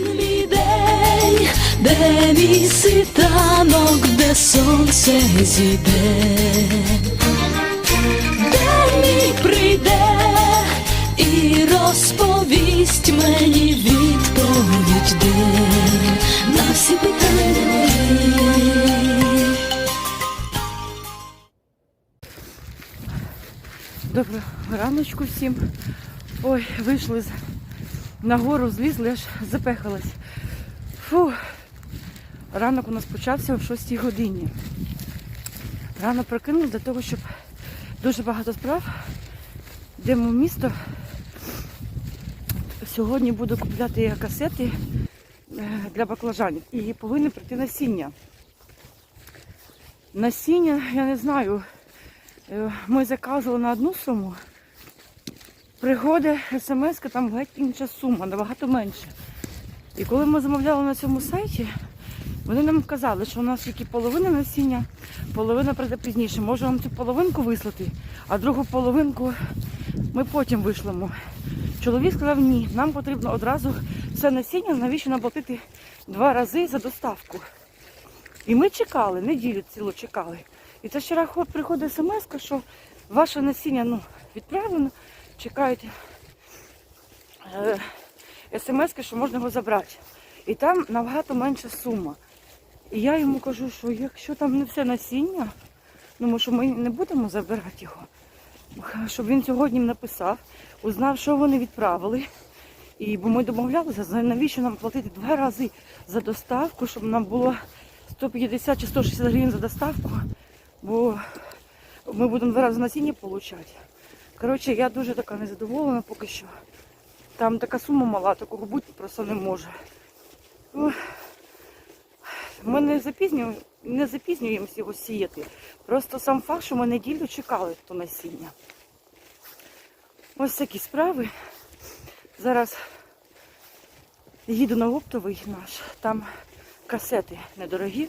Мій день, де мій світанок, де сонце зійде, день мій прийде і розповість мені відповідь, де на всі питання. Доброго раночку всім. Ой, вийшли з... на гору, злізли, аж запехалась. Фу. Ранок у нас почався о 6 годині. Рано прокинулась для того, щоб дуже багато справ. Йдемо в місто. Сьогодні буду купляти касети е, для баклажанів. І повинні прийти насіння. Насіння, я не знаю, Е, Ми заказували на одну суму. Приходить смс, там геть інша сума, набагато менше. І коли ми замовляли на цьому сайті, вони нам казали, що у нас тільки половина насіння, половина прийде пізніше. Може вам цю половинку вислати, а другу половинку ми потім вишлемо. Чоловік сказав, ні, нам потрібно одразу все насіння, навіщо нам платити два рази за доставку. І ми чекали, неділю цілу чекали. І це вчора хо- приходить смс, що ваше насіння ну, відправлено, чекають е, смс, що можна його забрати. І там набагато менша сума. І я йому кажу, що якщо там не все насіння, ну що ми не будемо забирати його, щоб він сьогодні написав, узнав, що вони відправили. І бо ми домовлялися, навіщо нам платити два рази за доставку, щоб нам було 150 чи 160 гривень за доставку, бо ми будемо два рази насіння отримати. Коротше, я дуже така незадоволена поки що. Там така сума мала, такого бути просто не може. Ми не запізнюємо, не запізнюємося його сіяти. Просто сам факт, що ми неділю чекали то насіння. Ось такі справи. Зараз їду на оптовий наш, там касети недорогі.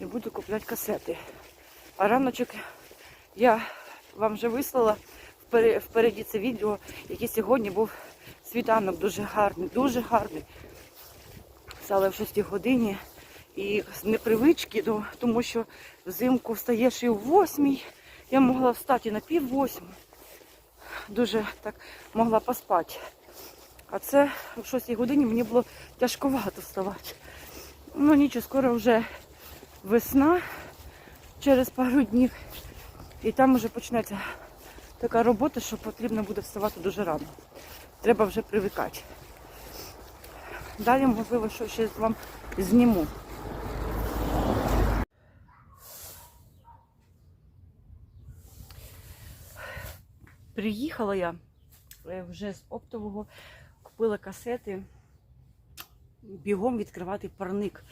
І буду купляти касети. А раночок я вам вже вислала впереді це відео, який сьогодні був світанок дуже гарний, дуже гарний. Стали в 6 годині. І з непривички, тому що взимку встаєш і в 8. Я могла встати на пів восьму. Дуже так могла поспати. А це в 6 годині мені було тяжковато вставати. Ну нічого, скоро вже весна через пару днів. І там вже почнеться така робота, що потрібно буде вставати дуже рано. Треба вже привикати. Далі, можливо, що ще вам зніму. Приїхала я е, вже з оптового, купила касети, бігом відкривати парник.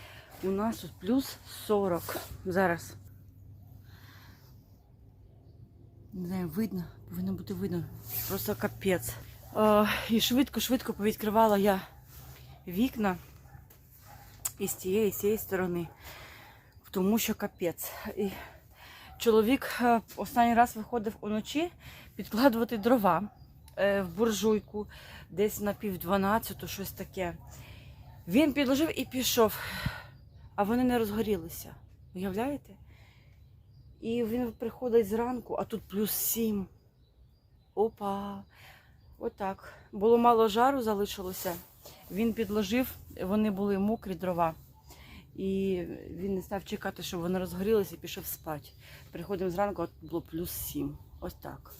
У нас тут плюс 40 зараз. Не знаю, видно, повинно бути видно. Просто капець. Е, і швидко-швидко повідкривала я вікна і з тієї, з цієї сторони, тому що капець. І чоловік е, останній раз виходив уночі підкладувати дрова е, в буржуйку, десь на пів дванадцяту, щось таке. Він підложив і пішов, а вони не розгорілися. Уявляєте? І він приходить зранку, а тут плюс сім. Опа. Отак. Було мало жару, залишилося. Він підложив, вони були мокрі дрова. І він не став чекати, щоб вони розгорілися і пішов спати. Приходимо зранку, а тут було плюс сім. Ось так.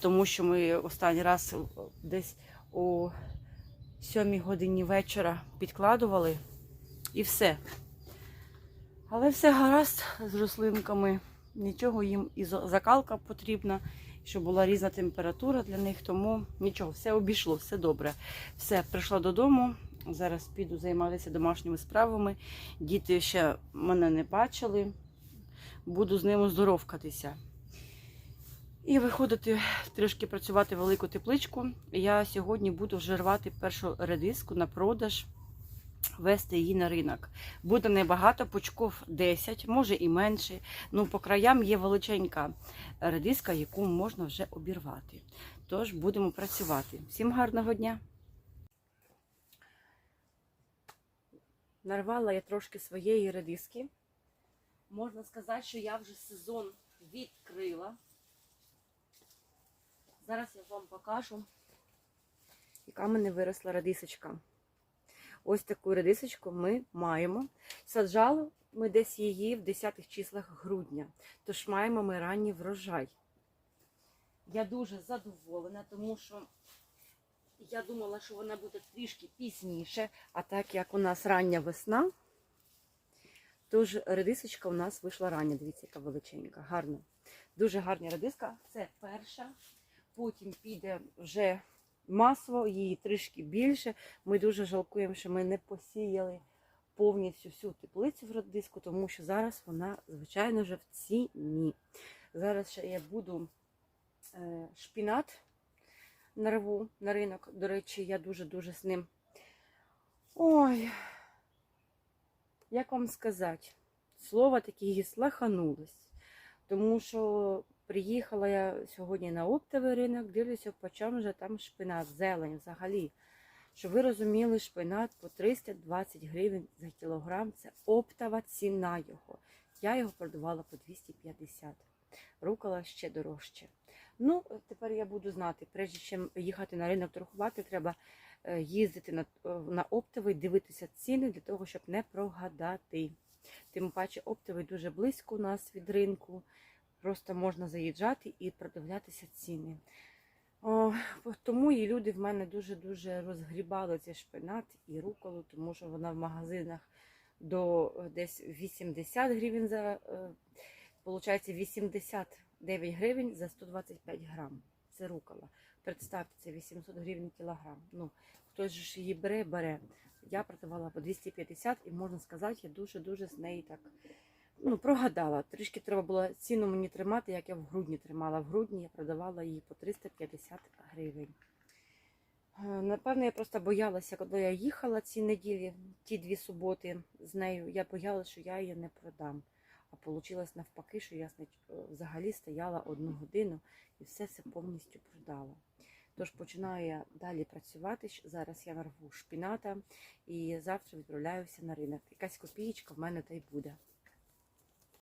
Тому що ми останній раз десь о сьомій годині вечора підкладували і все. Але все гаразд з рослинками. Нічого їм і закалка потрібна, щоб була різна температура для них, тому нічого, все обійшло, все добре. Все, прийшла додому. Зараз піду займатися домашніми справами. Діти ще мене не бачили. Буду з ними здоровкатися. І виходити трішки працювати велику тепличку. Я сьогодні буду вже рвати першу редиску на продаж, вести її на ринок. Буде небагато, пучков 10, може і менше. Ну, по краям є величенька редиска, яку можна вже обірвати. Тож будемо працювати. Всім гарного дня! нарвала я трошки своєї редиски. Можна сказати, що я вже сезон відкрила. Зараз я вам покажу, яка мене виросла редисочка. Ось таку редисочку ми маємо. Саджали ми десь її в 10 числах грудня, тож маємо ми ранній врожай. Я дуже задоволена, тому що я думала, що вона буде трішки пізніше, а так як у нас рання весна, тож редисочка у нас вийшла рання. Дивіться, яка величенька, гарна. Дуже гарна редиска. Це перша. Потім піде вже масло, її трішки більше. Ми дуже жалкуємо, що ми не посіяли повністю всю теплицю в редиску, тому що зараз вона, звичайно, вже в ціні. Зараз ще я буду е, шпінат нарву на ринок. До речі, я дуже-дуже з ним. Ой, як вам сказати, слово такі слаханулось. Тому що приїхала я сьогодні на оптовий ринок, дивлюся, по чому же там шпинат, зелень взагалі. Щоб ви розуміли, шпинат по 320 гривень за кілограм. Це оптова ціна його. Я його продавала по 250. Рукола ще дорожче. Ну, тепер я буду знати, прежде чим їхати на ринок торгувати, треба е, їздити на, е, на оптовий, дивитися ціни для того, щоб не прогадати. Тим паче оптовий дуже близько у нас від ринку. Просто можна заїжджати і продивлятися ціни. О, тому і люди в мене дуже-дуже розгрібали цей шпинат і руколу, тому що вона в магазинах до е, десь 80 гривень за, е, получається 89 гривень за 125 грам. Це рукола. Представте, це 800 гривень кілограм. Ну, хтось ж її бере, бере. Я продавала по 250 і можна сказати, я дуже-дуже з неї так ну, прогадала. Трішки треба було ціну мені тримати, як я в грудні тримала. В грудні я продавала її по 350 гривень. Е, Напевно, я просто боялася, коли я їхала ці неділі, ті дві суботи з нею, я боялася, що я її не продам. А вийшло навпаки, що я е, взагалі стояла одну годину і все це повністю продала. Тож починаю я далі працювати. Зараз я нарву шпіната і завтра відправляюся на ринок. Якась копієчка в мене та й буде.